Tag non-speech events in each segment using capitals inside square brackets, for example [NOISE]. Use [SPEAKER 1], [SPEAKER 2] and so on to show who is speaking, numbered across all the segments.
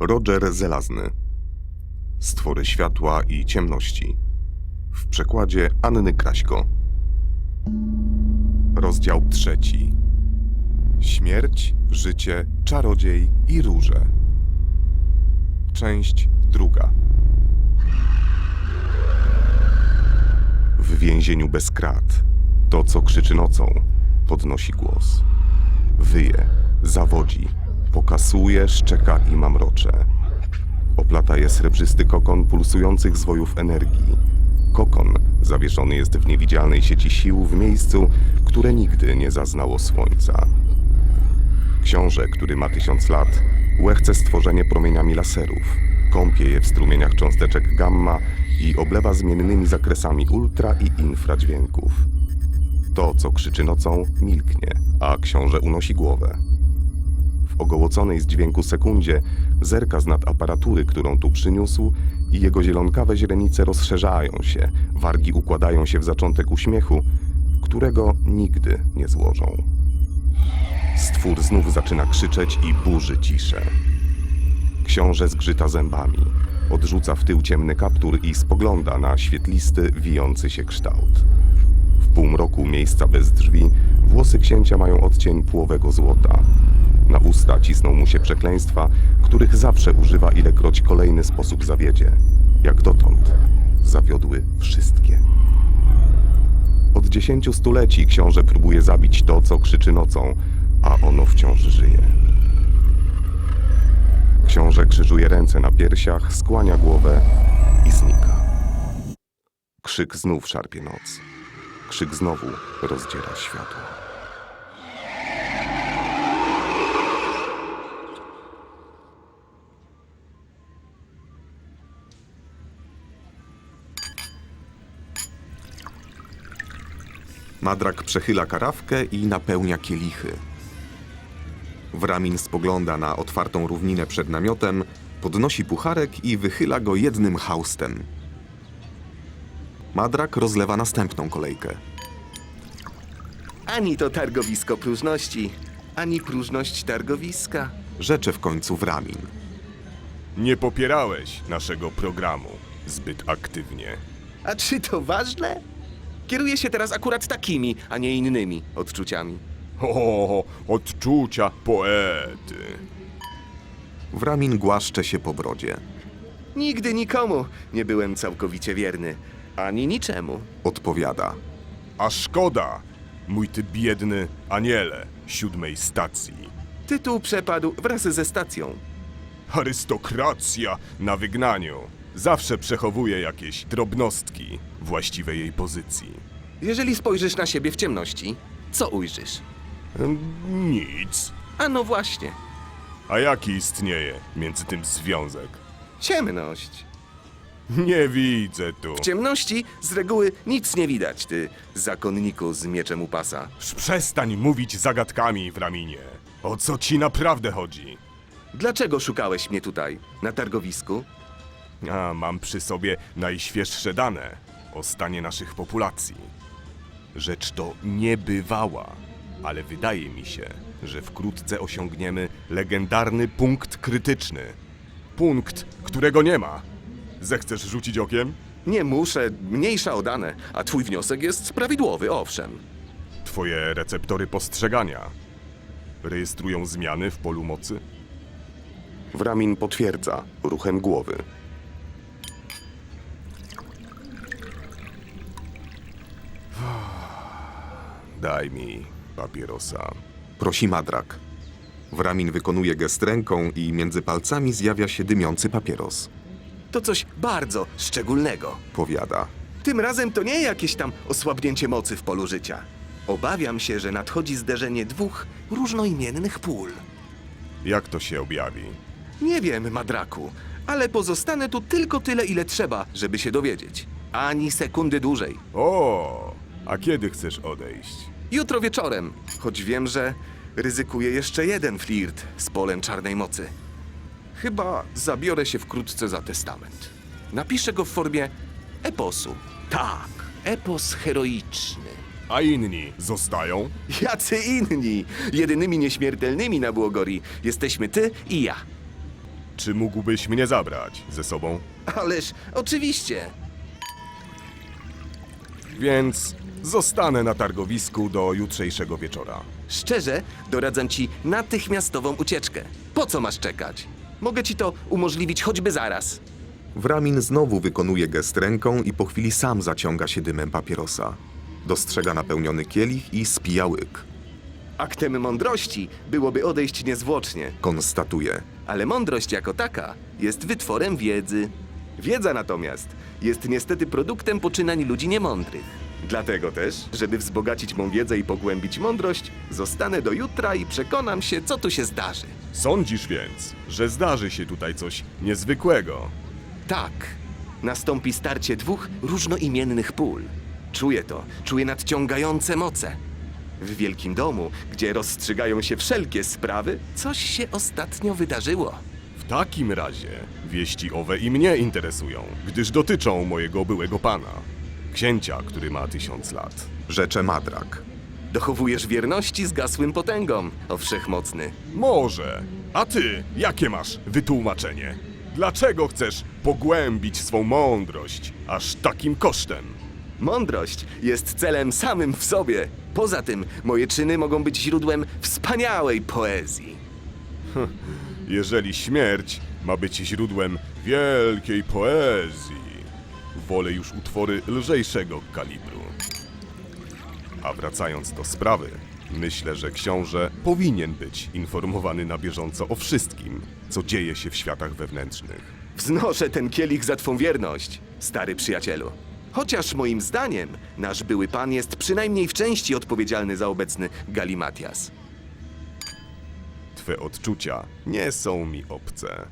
[SPEAKER 1] Roger Zelazny. Stwory światła i ciemności. W przekładzie Anny Kraśko. Rozdział trzeci. Śmierć, życie, czarodziej i róże. Część druga. W więzieniu bez krat. To, co krzyczy nocą, podnosi głos. Wyje, zawodzi, pokasuje, szczeka i mamrocze. Oplata je srebrzysty kokon pulsujących zwojów energii. Kokon zawieszony jest w niewidzialnej sieci sił w miejscu, które nigdy nie zaznało słońca. Książę, który ma tysiąc lat, łechce stworzenie promieniami laserów, kąpie je w strumieniach cząsteczek gamma i oblewa zmiennymi zakresami ultra i infradźwięków. To, co krzyczy nocą, milknie, a książę unosi głowę. W ogołoconej z dźwięku sekundzie zerka z nad aparatury, którą tu przyniósł i jego zielonkawe źrenice rozszerzają się, wargi układają się w zaczątek uśmiechu, którego nigdy nie złożą. Stwór znów zaczyna krzyczeć i burzy ciszę. Książę zgrzyta zębami, odrzuca w tył ciemny kaptur i spogląda na świetlisty, wijący się kształt. W półmroku miejsca bez drzwi włosy księcia mają odcień płowego złota. Na usta cisną mu się przekleństwa, których zawsze używa ilekroć kolejny sposób zawiedzie. Jak dotąd zawiodły wszystkie. Od dziesięciu stuleci książę próbuje zabić to, co krzyczy nocą, a ono wciąż żyje. Książę krzyżuje ręce na piersiach, skłania głowę i znika. Krzyk znów szarpie noc. Krzyk znowu rozdziera światło. Madrak przechyla karawkę i napełnia kielichy. Wramin spogląda na otwartą równinę przed namiotem, podnosi pucharek i wychyla go jednym haustem. Madrak rozlewa następną kolejkę.
[SPEAKER 2] Ani to targowisko próżności, ani próżność targowiska.
[SPEAKER 1] Rzecze w końcu Wramin.
[SPEAKER 3] Nie popierałeś naszego programu zbyt aktywnie.
[SPEAKER 2] A czy to ważne? Kieruję się teraz akurat takimi, a nie innymi odczuciami.
[SPEAKER 3] O, odczucia poety.
[SPEAKER 1] Wramin głaszcze się po brodzie.
[SPEAKER 2] Nigdy nikomu nie byłem całkowicie wierny, ani niczemu.
[SPEAKER 1] Odpowiada.
[SPEAKER 3] A szkoda, mój ty biedny aniele siódmej stacji.
[SPEAKER 2] Tytuł przepadł wraz ze stacją.
[SPEAKER 3] Arystokracja na wygnaniu zawsze przechowuje jakieś drobnostki właściwej jej pozycji.
[SPEAKER 2] Jeżeli spojrzysz na siebie w ciemności, co ujrzysz?
[SPEAKER 3] Nic.
[SPEAKER 2] A no właśnie,
[SPEAKER 3] A jaki istnieje między tym związek?
[SPEAKER 2] ciemność.
[SPEAKER 3] Nie widzę tu.
[SPEAKER 2] W ciemności z reguły nic nie widać, ty zakonniku z mieczem u pasa.
[SPEAKER 3] Sz- Przestań mówić zagadkami w raminie. O co ci naprawdę chodzi?
[SPEAKER 2] Dlaczego szukałeś mnie tutaj, na targowisku?
[SPEAKER 3] A mam przy sobie najświeższe dane o stanie naszych populacji. Rzecz to niebywała, ale wydaje mi się, że wkrótce osiągniemy legendarny punkt krytyczny. Punkt, którego nie ma. Zechcesz rzucić okiem?
[SPEAKER 2] Nie muszę, mniejsza o dane, a twój wniosek jest prawidłowy, owszem.
[SPEAKER 3] Twoje receptory postrzegania rejestrują zmiany w polu mocy?
[SPEAKER 1] Wramin potwierdza ruchem głowy.
[SPEAKER 3] Daj mi papierosa.
[SPEAKER 1] Prosi Madrak. Wramin wykonuje gest ręką i między palcami zjawia się dymiący papieros.
[SPEAKER 2] To coś bardzo szczególnego.
[SPEAKER 1] Powiada.
[SPEAKER 2] Tym razem to nie jakieś tam osłabnięcie mocy w polu życia. Obawiam się, że nadchodzi zderzenie dwóch różnoimiennych pól.
[SPEAKER 3] Jak to się objawi?
[SPEAKER 2] Nie wiem, Madraku, ale pozostanę tu tylko tyle, ile trzeba, żeby się dowiedzieć. Ani sekundy dłużej.
[SPEAKER 3] O, a kiedy chcesz odejść?
[SPEAKER 2] Jutro wieczorem, choć wiem, że ryzykuję jeszcze jeden flirt z polem czarnej mocy. Chyba zabiorę się wkrótce za testament. Napiszę go w formie eposu. Tak, epos heroiczny.
[SPEAKER 3] A inni zostają?
[SPEAKER 2] Jacy inni? Jedynymi nieśmiertelnymi na Błogori jesteśmy ty i ja.
[SPEAKER 3] Czy mógłbyś mnie zabrać ze sobą?
[SPEAKER 2] Ależ oczywiście.
[SPEAKER 3] Więc zostanę na targowisku do jutrzejszego wieczora.
[SPEAKER 2] Szczerze, doradzam ci natychmiastową ucieczkę. Po co masz czekać? Mogę ci to umożliwić choćby zaraz.
[SPEAKER 1] Wramin znowu wykonuje gest ręką i po chwili sam zaciąga się dymem papierosa. Dostrzega napełniony kielich i spija łyk.
[SPEAKER 2] Aktem mądrości byłoby odejść niezwłocznie,
[SPEAKER 1] Konstatuje.
[SPEAKER 2] ale mądrość jako taka jest wytworem wiedzy. Wiedza natomiast jest niestety produktem poczynań ludzi niemądrych. Dlatego też, żeby wzbogacić mą wiedzę i pogłębić mądrość, zostanę do jutra i przekonam się, co tu się zdarzy.
[SPEAKER 3] Sądzisz więc, że zdarzy się tutaj coś niezwykłego?
[SPEAKER 2] Tak, nastąpi starcie dwóch różnoimiennych pól. Czuję to, czuję nadciągające moce. W wielkim domu, gdzie rozstrzygają się wszelkie sprawy, coś się ostatnio wydarzyło.
[SPEAKER 3] W takim razie wieści owe i mnie interesują, gdyż dotyczą mojego byłego pana, księcia, który ma tysiąc lat.
[SPEAKER 1] Rzecze Madrak.
[SPEAKER 2] Dochowujesz wierności zgasłym potęgom, o wszechmocny.
[SPEAKER 3] Może. A ty, jakie masz wytłumaczenie? Dlaczego chcesz pogłębić swą mądrość aż takim kosztem?
[SPEAKER 2] Mądrość jest celem samym w sobie. Poza tym, moje czyny mogą być źródłem wspaniałej poezji. [LAUGHS]
[SPEAKER 3] Jeżeli śmierć ma być źródłem wielkiej poezji, wolę już utwory lżejszego kalibru. A wracając do sprawy, myślę, że książę powinien być informowany na bieżąco o wszystkim, co dzieje się w światach wewnętrznych.
[SPEAKER 2] Wznoszę ten kielich za twą wierność, stary przyjacielu. Chociaż moim zdaniem nasz były pan jest przynajmniej w części odpowiedzialny za obecny Galimatias.
[SPEAKER 3] Twe odczucia nie są mi obce.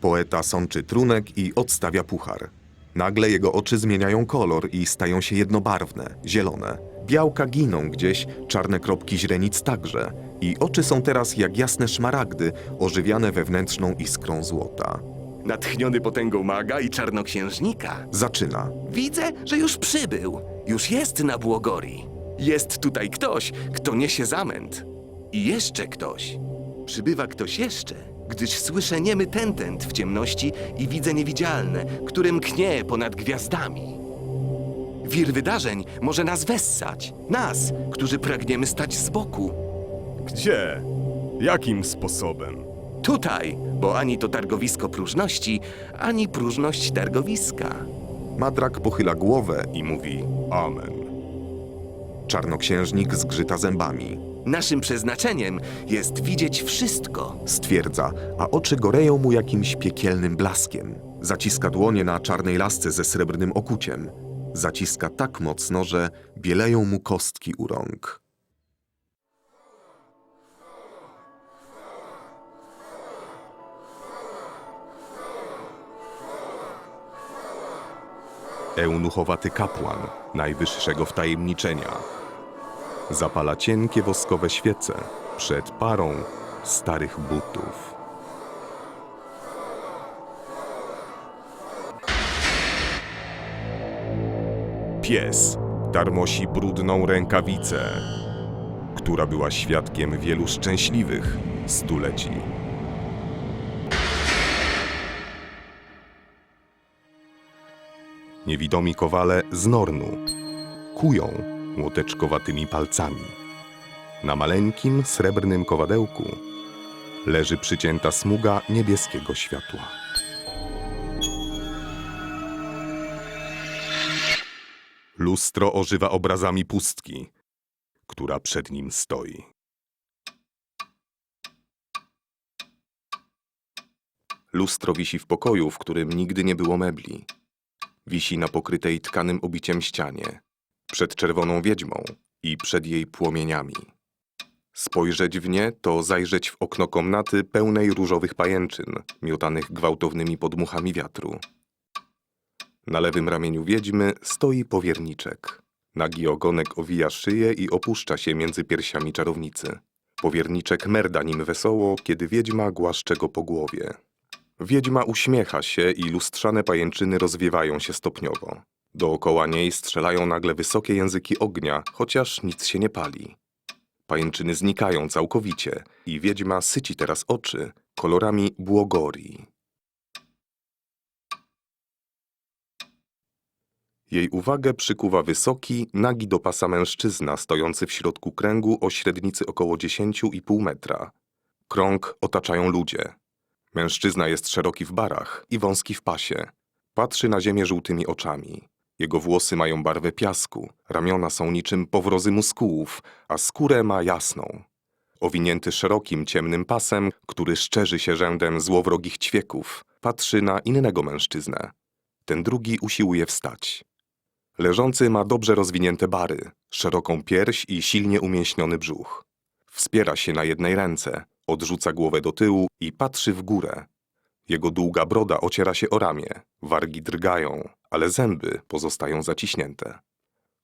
[SPEAKER 1] Poeta sączy trunek i odstawia puchar. Nagle jego oczy zmieniają kolor i stają się jednobarwne, zielone. Białka giną gdzieś, czarne kropki źrenic także. I oczy są teraz jak jasne szmaragdy, ożywiane wewnętrzną iskrą złota.
[SPEAKER 2] Natchniony potęgą maga i czarnoksiężnika,
[SPEAKER 1] Zaczyna.
[SPEAKER 2] widzę, że już przybył. Już jest na Błogori. Jest tutaj ktoś, kto niesie zamęt. I jeszcze ktoś. Przybywa ktoś jeszcze, gdyż słyszę niemy tentent w ciemności i widzę niewidzialne, które mknie ponad gwiazdami. Wir wydarzeń może nas wessać, nas, którzy pragniemy stać z boku.
[SPEAKER 3] Gdzie? Jakim sposobem?
[SPEAKER 2] Tutaj, bo ani to targowisko próżności, ani próżność targowiska.
[SPEAKER 1] Madrak pochyla głowę i mówi.
[SPEAKER 3] Amen.
[SPEAKER 1] Czarnoksiężnik zgrzyta zębami.
[SPEAKER 2] Naszym przeznaczeniem jest widzieć wszystko.
[SPEAKER 1] Stwierdza, a oczy goreją mu jakimś piekielnym blaskiem. Zaciska dłonie na czarnej lasce ze srebrnym okuciem. Zaciska tak mocno, że bieleją mu kostki u rąk. Eunuchowaty kapłan, najwyższego wtajemniczenia, zapala cienkie woskowe świece przed parą starych butów. Pies darmosi brudną rękawicę, która była świadkiem wielu szczęśliwych stuleci. Niewidomi kowale z Nornu kują młoteczkowatymi palcami. Na maleńkim, srebrnym kowadełku leży przycięta smuga niebieskiego światła. Lustro ożywa obrazami pustki, która przed nim stoi. Lustro wisi w pokoju, w którym nigdy nie było mebli. Wisi na pokrytej tkanym obiciem ścianie, przed czerwoną wiedźmą i przed jej płomieniami. Spojrzeć w nie to zajrzeć w okno komnaty pełnej różowych pajęczyn, miotanych gwałtownymi podmuchami wiatru. Na lewym ramieniu wiedźmy stoi powierniczek. Nagi ogonek owija szyję i opuszcza się między piersiami czarownicy. Powierniczek merda nim wesoło, kiedy wiedźma głaszcze go po głowie. Wiedźma uśmiecha się i lustrzane pajęczyny rozwiewają się stopniowo. Dookoła niej strzelają nagle wysokie języki ognia, chociaż nic się nie pali. Pajęczyny znikają całkowicie i wiedźma syci teraz oczy, kolorami błogorii. Jej uwagę przykuwa wysoki, nagi do pasa mężczyzna stojący w środku kręgu o średnicy około 10,5 metra. Krąg otaczają ludzie. Mężczyzna jest szeroki w barach i wąski w pasie. Patrzy na ziemię żółtymi oczami. Jego włosy mają barwę piasku, ramiona są niczym powrozy muskułów, a skórę ma jasną. Owinięty szerokim, ciemnym pasem, który szczerzy się rzędem złowrogich ćwieków, patrzy na innego mężczyznę. Ten drugi usiłuje wstać. Leżący ma dobrze rozwinięte bary, szeroką pierś i silnie umięśniony brzuch. Wspiera się na jednej ręce, odrzuca głowę do tyłu i patrzy w górę. Jego długa broda ociera się o ramię, wargi drgają, ale zęby pozostają zaciśnięte.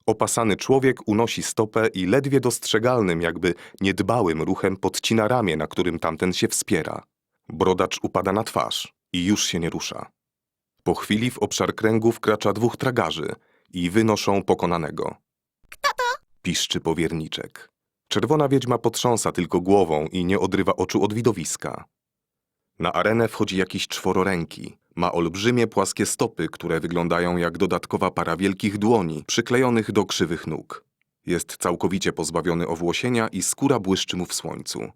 [SPEAKER 1] Opasany człowiek unosi stopę i ledwie dostrzegalnym, jakby niedbałym ruchem podcina ramię, na którym tamten się wspiera. Brodacz upada na twarz i już się nie rusza. Po chwili w obszar kręgu wkracza dwóch tragarzy i wynoszą pokonanego. Kto to? Piszczy powierniczek. Czerwona wiedźma potrząsa tylko głową i nie odrywa oczu od widowiska. Na arenę wchodzi jakiś czwororęki. Ma olbrzymie płaskie stopy, które wyglądają jak dodatkowa para wielkich dłoni przyklejonych do krzywych nóg. Jest całkowicie pozbawiony owłosienia i skóra błyszczy mu w słońcu.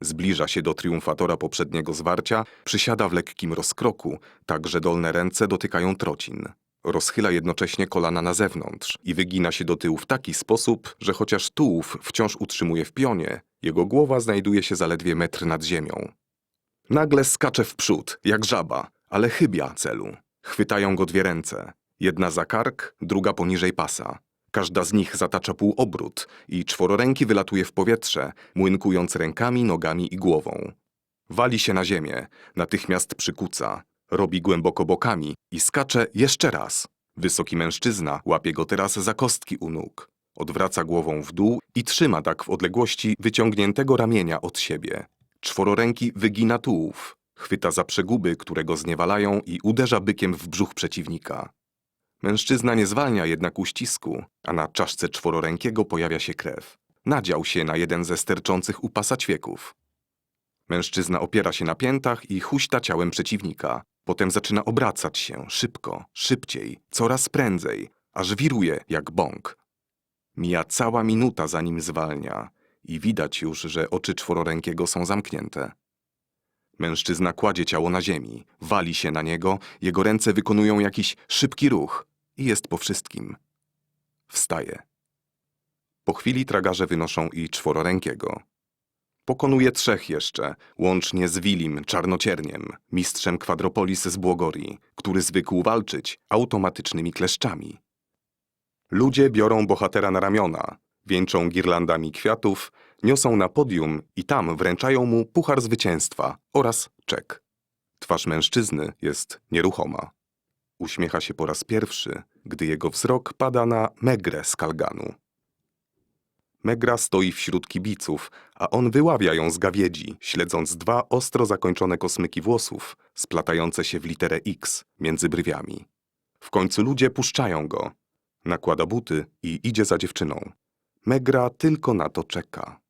[SPEAKER 1] Zbliża się do triumfatora poprzedniego zwarcia, przysiada w lekkim rozkroku, tak że dolne ręce dotykają trocin. Rozchyla jednocześnie kolana na zewnątrz i wygina się do tyłu w taki sposób, że chociaż tułów wciąż utrzymuje w pionie, jego głowa znajduje się zaledwie metr nad ziemią. Nagle skacze w przód, jak żaba, ale chybia celu. Chwytają go dwie ręce. Jedna za kark, druga poniżej pasa. Każda z nich zatacza półobrót i czwororęki wylatuje w powietrze, młynkując rękami, nogami i głową. Wali się na ziemię, natychmiast przykuca, robi głęboko bokami i skacze jeszcze raz. Wysoki mężczyzna łapie go teraz za kostki u nóg. Odwraca głową w dół i trzyma tak w odległości wyciągniętego ramienia od siebie. Czwororęki wygina tułów, chwyta za przeguby, które go zniewalają i uderza bykiem w brzuch przeciwnika. Mężczyzna nie zwalnia jednak uścisku, a na czaszce czwororękiego pojawia się krew. Nadział się na jeden ze sterczących u pasa ćwieków. Mężczyzna opiera się na piętach i huśta ciałem przeciwnika. Potem zaczyna obracać się szybko, szybciej, coraz prędzej, aż wiruje jak bąk. Mija cała minuta, zanim zwalnia i widać już, że oczy czwororękiego są zamknięte. Mężczyzna kładzie ciało na ziemi, wali się na niego, jego ręce wykonują jakiś szybki ruch i jest po wszystkim. Wstaje. Po chwili tragarze wynoszą i czwororękiego. Pokonuje trzech jeszcze, łącznie z Wilim Czarnocierniem, mistrzem kwadropolis z Błogorii, który zwykł walczyć automatycznymi kleszczami. Ludzie biorą bohatera na ramiona, wieńczą girlandami kwiatów, niosą na podium i tam wręczają mu puchar zwycięstwa oraz czek. Twarz mężczyzny jest nieruchoma. Uśmiecha się po raz pierwszy, gdy jego wzrok pada na Megrę z Kalganu. Megra stoi wśród kibiców, a on wyławia ją z gawiedzi, śledząc dwa ostro zakończone kosmyki włosów, splatające się w literę X między brwiami. W końcu ludzie puszczają go. Nakłada buty i idzie za dziewczyną. Megra tylko na to czeka.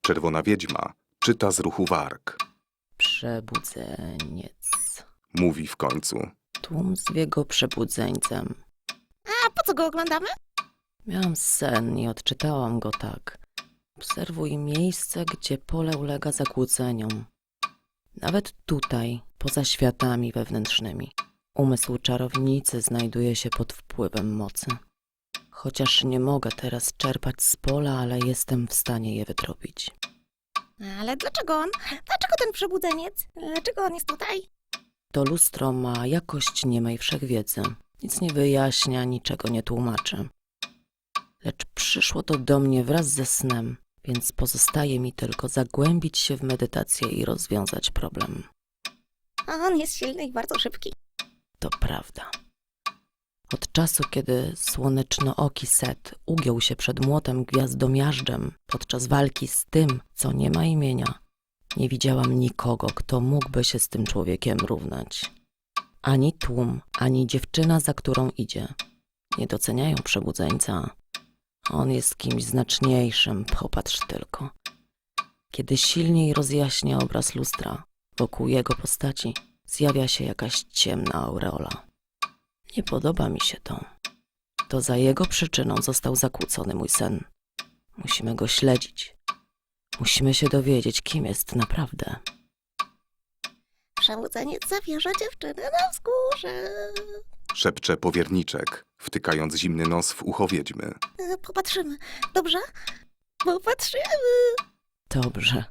[SPEAKER 1] Czerwona wiedźma czyta z ruchu warg.
[SPEAKER 4] Przebudzeniec.
[SPEAKER 1] Mówi w końcu.
[SPEAKER 4] Tłum zwie go przebudzeńcem.
[SPEAKER 5] A po co go oglądamy?
[SPEAKER 4] Miałam sen i odczytałam go tak. Obserwuj miejsce, gdzie pole ulega zakłóceniom. Nawet tutaj, poza światami wewnętrznymi, umysł czarownicy znajduje się pod wpływem mocy. Chociaż nie mogę teraz czerpać z pola, ale jestem w stanie je wytropić.
[SPEAKER 5] Ale dlaczego on? Dlaczego ten przebudzeniec? Dlaczego on jest tutaj?
[SPEAKER 4] To lustro ma jakość niemej wszechwiedzy. Nic nie wyjaśnia, niczego nie tłumaczy. Lecz przyszło to do mnie wraz ze snem, więc pozostaje mi tylko zagłębić się w medytację i rozwiązać problem.
[SPEAKER 5] A on jest silny i bardzo szybki.
[SPEAKER 4] To prawda. Od czasu, kiedy słonecznooki Set ugiął się przed młotem gwiazdomiażdżem podczas walki z tym, co nie ma imienia, nie widziałam nikogo, kto mógłby się z tym człowiekiem równać. Ani tłum, ani dziewczyna, za którą idzie. Nie doceniają przebudzeńca, On jest kimś znaczniejszym, popatrz tylko. Kiedy silniej rozjaśnia obraz lustra, wokół jego postaci zjawia się jakaś ciemna aureola. Nie podoba mi się to. To za jego przyczyną został zakłócony mój sen. Musimy go śledzić. Musimy się dowiedzieć, kim jest naprawdę.
[SPEAKER 5] Przebudzeniec zabierze dziewczynę na wzgórze.
[SPEAKER 1] Szepcze powierniczek, wtykając zimny nos w ucho wiedźmy.
[SPEAKER 5] E, Popatrzymy, dobrze? Popatrzymy.
[SPEAKER 4] Dobrze,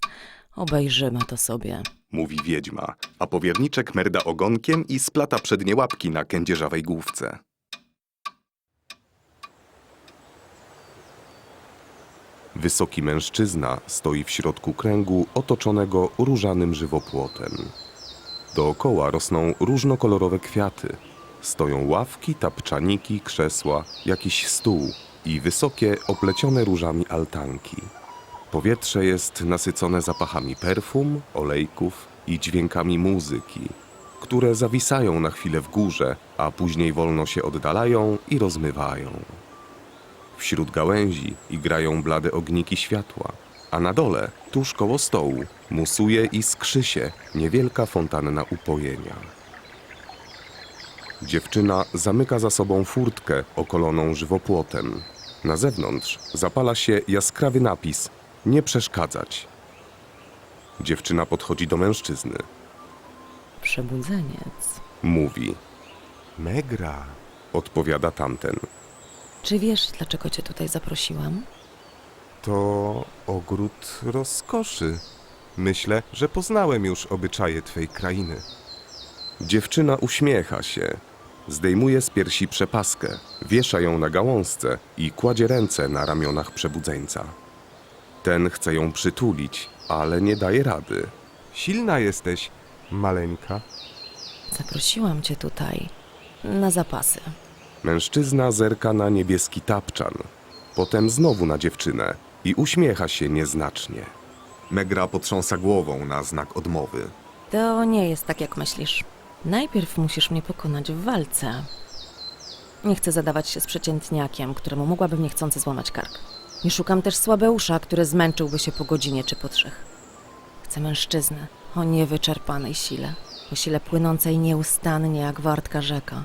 [SPEAKER 4] obejrzymy to sobie.
[SPEAKER 1] Mówi wiedźma, a powierniczek merda ogonkiem i splata przednie łapki na kędzierzawej główce. Wysoki mężczyzna stoi w środku kręgu otoczonego różanym żywopłotem. Dookoła rosną różnokolorowe kwiaty. Stoją ławki, tapczaniki, krzesła, jakiś stół i wysokie, oplecione różami altanki. Powietrze jest nasycone zapachami perfum, olejków i dźwiękami muzyki, które zawisają na chwilę w górze, a później wolno się oddalają i rozmywają. Wśród gałęzi igrają blade ogniki światła, a na dole, tuż koło stołu, musuje i skrzy się niewielka fontanna upojenia. Dziewczyna zamyka za sobą furtkę okoloną żywopłotem. Na zewnątrz zapala się jaskrawy napis Nie przeszkadzać. Dziewczyna podchodzi do mężczyzny.
[SPEAKER 4] Przebudzeniec.
[SPEAKER 1] Mówi. Megra. Odpowiada tamten.
[SPEAKER 4] Czy wiesz, dlaczego cię tutaj zaprosiłam?
[SPEAKER 1] To ogród rozkoszy. Myślę, że poznałem już obyczaje twej krainy. Dziewczyna uśmiecha się. Zdejmuje z piersi przepaskę, wiesza ją na gałązce i kładzie ręce na ramionach przebudzeńca. Ten chce ją przytulić, ale nie daje rady. Silna jesteś, maleńka.
[SPEAKER 4] Zaprosiłam cię tutaj na zapasy.
[SPEAKER 1] Mężczyzna zerka na niebieski tapczan, potem znowu na dziewczynę i uśmiecha się nieznacznie. Megra potrząsa głową na znak odmowy.
[SPEAKER 4] To nie jest tak, jak myślisz. Najpierw musisz mnie pokonać w walce. Nie chcę zadawać się z przeciętniakiem, któremu mogłabym niechcący złamać kark. Nie szukam też słabeusza, który zmęczyłby się po godzinie czy po trzech. Chcę mężczyznę o niewyczerpanej sile, o sile płynącej nieustannie jak wartka rzeka.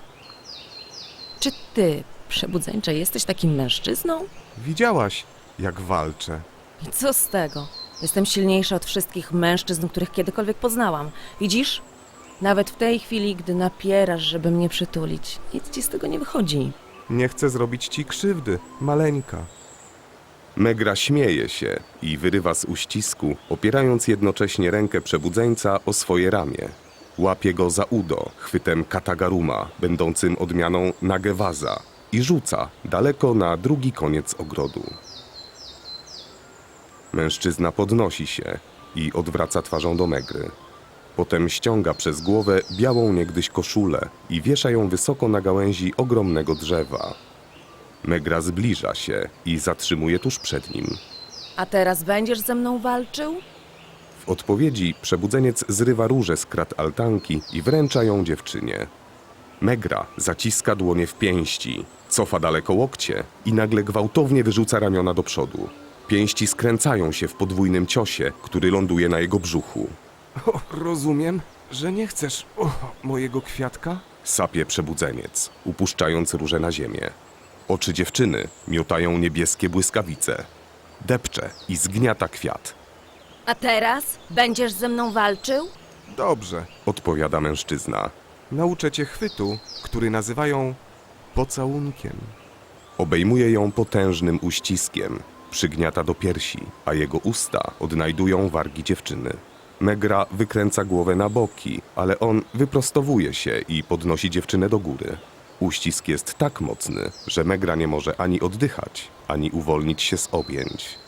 [SPEAKER 4] Czy ty, przebudzeńcze, jesteś takim mężczyzną?
[SPEAKER 1] Widziałaś, jak walczę.
[SPEAKER 4] I co z tego? Jestem silniejsza od wszystkich mężczyzn, których kiedykolwiek poznałam. Widzisz? Nawet w tej chwili, gdy napierasz, żeby mnie przytulić, nic ci z tego nie wychodzi.
[SPEAKER 1] Nie chcę zrobić ci krzywdy, maleńka. Megra śmieje się i wyrywa z uścisku, opierając jednocześnie rękę przebudzeńca o swoje ramię. Łapie go za udo chwytem katagaruma, będącym odmianą nagewaza, i rzuca daleko na drugi koniec ogrodu. Mężczyzna podnosi się i odwraca twarzą do Megry. Potem ściąga przez głowę białą niegdyś koszulę i wiesza ją wysoko na gałęzi ogromnego drzewa. Megra zbliża się i zatrzymuje tuż przed nim.
[SPEAKER 4] A teraz będziesz ze mną walczył?
[SPEAKER 1] W odpowiedzi przebudzeniec zrywa różę z krat altanki i wręcza ją dziewczynie. Megra zaciska dłonie w pięści, cofa daleko łokcie i nagle gwałtownie wyrzuca ramiona do przodu. Pięści skręcają się w podwójnym ciosie, który ląduje na jego brzuchu.
[SPEAKER 6] O, rozumiem, że nie chcesz o, mojego kwiatka?
[SPEAKER 1] Sapie przebudzeniec, upuszczając róże na ziemię. Oczy dziewczyny miotają niebieskie błyskawice. Depcze i zgniata kwiat.
[SPEAKER 4] A teraz będziesz ze mną walczył?
[SPEAKER 6] Dobrze,
[SPEAKER 1] Odpowiada mężczyzna.
[SPEAKER 6] nauczę cię chwytu, który nazywają pocałunkiem.
[SPEAKER 1] Obejmuje ją potężnym uściskiem, przygniata do piersi, a jego usta odnajdują wargi dziewczyny. Megra wykręca głowę na boki, ale on wyprostowuje się i podnosi dziewczynę do góry. Uścisk jest tak mocny, że Megra nie może ani oddychać, ani uwolnić się z objęć.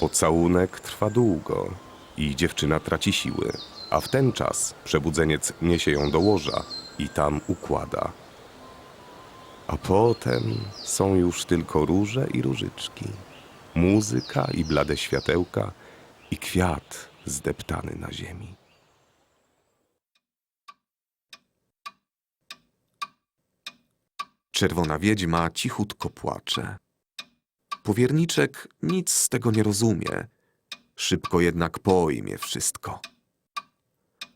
[SPEAKER 1] Pocałunek trwa długo i dziewczyna traci siły, a w ten czas przebudzeniec niesie ją do łoża i tam układa. A potem są już tylko róże i różyczki, muzyka i blade światełka i kwiat zdeptany na ziemi.
[SPEAKER 2] Czerwona wiedźma cichutko płacze.
[SPEAKER 1] Powierniczek nic z tego nie rozumie. Szybko jednak pojmie wszystko.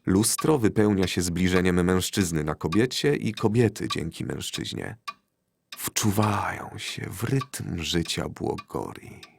[SPEAKER 1] Lustro wypełnia się zbliżeniem mężczyzny na kobiecie i kobiety dzięki mężczyźnie. Wczuwają się w rytm życia Błogori.